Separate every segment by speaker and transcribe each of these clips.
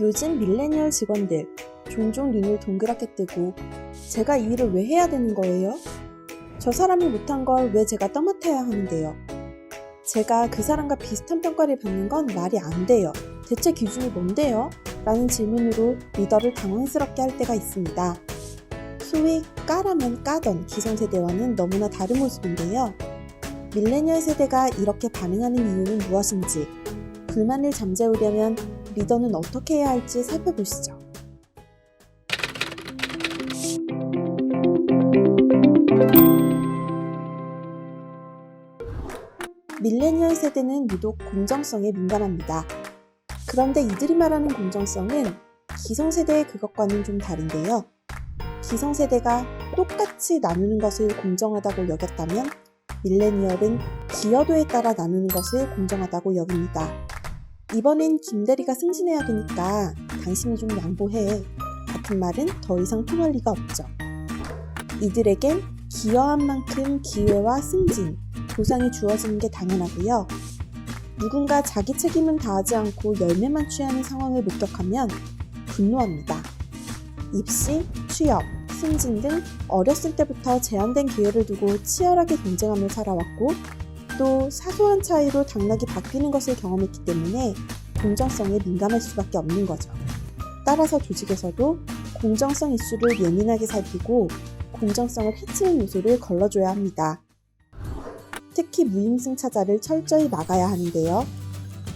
Speaker 1: 요즘 밀레니얼 직원들 종종 눈을 동그랗게 뜨고 제가 이 일을 왜 해야 되는 거예요? 저 사람이 못한 걸 왜 제가 떠맡아야 하는데요? 제가 그 사람과 비슷한 평가를 받는 건 말이 안 돼요. 대체 기준이 뭔데요? 라는 질문으로 리더를 당황스럽게 할 때가 있습니다. 소위 까라면 까던 기성세대와는 너무나 다른 모습인데요. 밀레니얼 세대가 이렇게 반응하는 이유는 무엇인지, 불만을 잠재우려면 리더는 어떻게 해야 할지 살펴보시죠. 밀레니얼 세대는 유독 공정성에 민감합니다. 그런데 이들이 말하는 공정성은 기성세대의 그것과는 좀 다른데요. 기성세대가 똑같이 나누는 것을 공정하다고 여겼다면 밀레니얼은 기여도에 따라 나누는 것을 공정하다고 여깁니다. 이번엔 김대리가 승진해야 되니까 당신이 좀 양보해. 같은 말은 더 이상 통할 리가 없죠. 이들에겐 기여한 만큼 기회와 승진, 보상이 주어지는 게 당연하고요. 누군가 자기 책임은 다하지 않고 열매만 취하는 상황을 목격하면 분노합니다. 입시, 취업, 승진 등 어렸을 때부터 제한된 기회를 두고 치열하게 경쟁하며 살아왔고 또 사소한 차이로 당락이 바뀌는 것을 경험했기 때문에 공정성에 민감할 수밖에 없는 거죠. 따라서 조직에서도 공정성 이슈를 예민하게 살피고 공정성을 해치는 요소를 걸러줘야 합니다. 특히 무임승차자를 철저히 막아야 하는데요.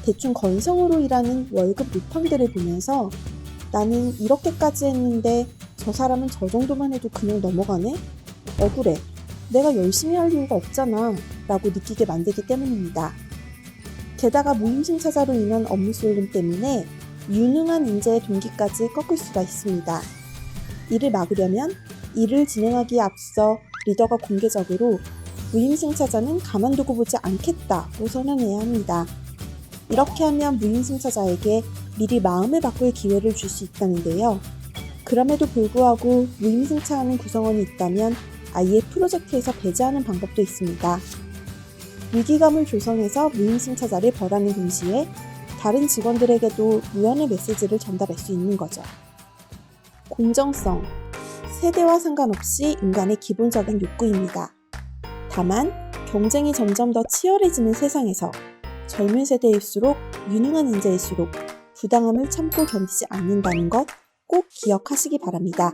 Speaker 1: 대충 건성으로 일하는 월급 루팡들을 보면서 나는 이렇게까지 했는데 저 사람은 저 정도만 해도 그냥 넘어가네? 억울해. 내가 열심히 할 이유가 없잖아. 라고 느끼게 만들기 때문입니다. 게다가 무임승차자로 인한 업무 쏠림 때문에 유능한 인재의 동기까지 꺾을 수가 있습니다. 이를 막으려면 일을 진행하기에 앞서 리더가 공개적으로 무임승차자는 가만두고 보지 않겠다고 선언해야 합니다. 이렇게 하면 무임승차자에게 미리 마음을 바꿀 기회를 줄 수 있다는데요. 그럼에도 불구하고 무임승차하는 구성원이 있다면 아예 프로젝트에서 배제하는 방법도 있습니다. 위기감을 조성해서 무임승차자를 벌하는 동시에 다른 직원들에게도 무연의 메시지를 전달할 수 있는 거죠. 공정성. 세대와 상관없이 인간의 기본적인 욕구입니다. 다만, 경쟁이 점점 더 치열해지는 세상에서 젊은 세대일수록 유능한 인재일수록 부당함을 참고 견디지 않는다는 것 꼭 기억하시기 바랍니다.